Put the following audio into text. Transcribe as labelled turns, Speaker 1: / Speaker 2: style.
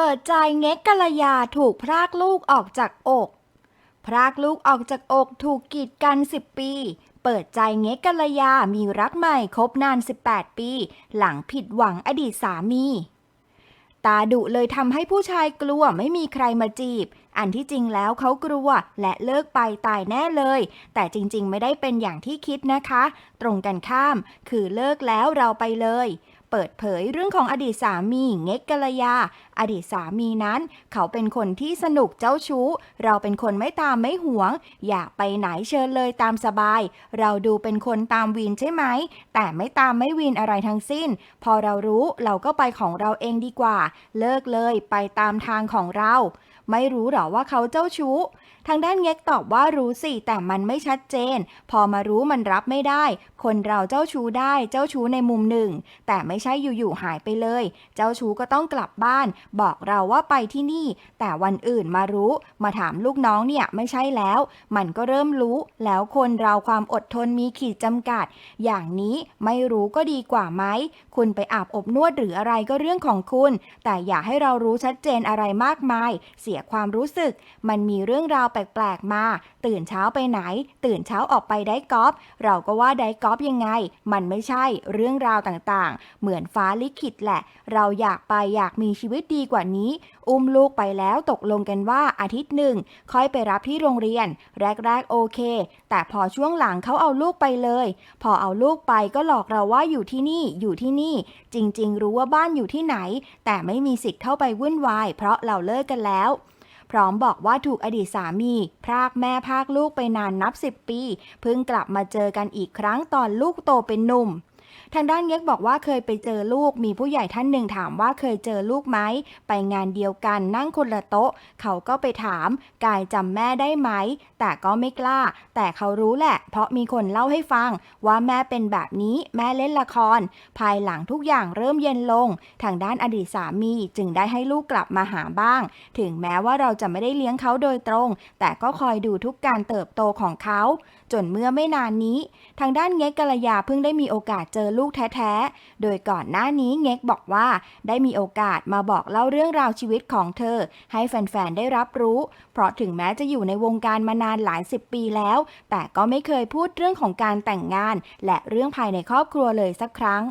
Speaker 1: เปิดใจเง็กกัลยาถูกพรากลูกออกจากอก พรากลูกออกจากอกถูกกีดกัน 10 ปี เปิดใจเง็กกัลยามีรักใหม่คบนาน 18 ปี หลังผิดหวังอดีตสามี ตาดุเลยทำให้ผู้ชายกลัวไม่มีใครมาจีบ อันที่จริงแล้วเขากลัวและเลิกไปตายแน่เลย แต่จริงๆ ไม่ได้เป็นอย่างที่คิดนะคะ ตรงกันข้าม คือเลิกแล้วเราไปเลย เปิดเผยเรื่องของอดีตสามีเง็กกัลยา อดีตสามีนั้น เขาเป็นคนที่สนุกเจ้าชู้ เราเป็นคนไม่ตามไม่หวง อยากไปไหนเชิญเลยตามสบาย เราดูเป็นคนตามวีนใช่ไหม แต่ไม่ตามไม่วีนอะไรทั้งสิ้น พอเรารู้เราก็ไปของเราเองดีกว่า เลิกเลยไปตามทางของเรา ไม่รู้หรอว่าเขาเจ้าชู้ ทางด้านเง็กตอบว่ารู้สิ แต่มันไม่ชัดเจน พอมารู้มันรับไม่ได้ คนเราเจ้าชู้ได้เจ้าชู้ในมุมหนึ่ง แต่ไม่ใช่อยู่ๆหายไปเลย เจ้าชู้ก็ต้องกลับบ้าน บอกเราว่าไปที่นี่ แต่วันอื่นมารู้ มาถามลูกน้องเนี่ยไม่ใช่แล้ว มันก็เริ่มรู้ แล้วคนเราความอดทนมีขีดจำกัด อย่างนี้ไม่รู้ก็ดีกว่าไหมคุณไปอาบอบนวดหรืออะไรก็เรื่องของคุณ แต่อย่าให้เรารู้ชัดเจนอะไรมากมาย เสียความรู้สึก มันมีเรื่องราวแปลกๆมา ตื่นเช้าไปไหน ตื่นเช้าออกไปได้กอล์ฟเราก็ว่าได้กอล์ฟยังไง มันไม่ใช่เรื่องราวต่างๆ เหมือนฟ้าลิขิตแหละ เราอยากไปอยากมีชีวิตดีกว่านี้ อุ้มลูกไปแล้วตกลงกันว่าอาทิตย์หนึ่ง ค่อยไปรับที่โรงเรียน แรกๆโอเค แต่พอช่วงหลังเขาเอาลูกไปเลย พอเอาลูกไปก็หลอกเราว่าอยู่ที่นี่อยู่ที่นี่ จริง ๆ รู้ว่าบ้านอยู่ที่ไหน แต่ไม่มีสิทธิ์เข้าไปวุ่นวาย เพราะเราเลิกกันแล้ว พร้อมบอกว่าถูกอดีตสามี พรากแม่พรากลูกไปนานนับ 10 ปี เพิ่งกลับมาเจอกันอีกครั้งตอนลูกโตเป็นหนุ่ม ทางด้านเง็กบอกว่าเคยไปเจอลูกมีผู้ใหญ่ท่านหนึ่งถามว่าเคยเจอลูกไหมไปงานเดียวกันนั่งคนละโต๊ะ เขาก็ไปถาม กายจำแม่ได้ไหม แต่ก็ไม่กล้า แต่เขารู้แหละ เพราะมีคนเล่าให้ฟัง ว่าแม่เป็นแบบนี้แม่เล่นละคร ภายหลังทุกอย่างเริ่มเย็นลง ทางด้านอดีตสามีจึงได้ให้ลูกกลับมาหาบ้าง ถึงแม้ว่าเราจะไม่ได้เลี้ยงเขาโดยตรง แต่ก็คอยดูทุกการเติบโตของเขา จนเมื่อไม่นานนี้ ทางด้านเง็กกัลยาเพิ่งได้มีโอกาสเจอลูกแท้ๆ โดยก่อนหน้านี้เง็กบอกว่า ได้มีโอกาสมาบอกเล่าเรื่องราวชีวิตของเธอ ให้แฟนๆ ได้รับรู้ เพราะถึงแม้จะอยู่ในวงการมานานหลายสิบปีแล้ว แต่ก็ไม่เคยพูดเรื่องของการแต่งงาน และเรื่องภายในครอบครัวเลยสักครั้ง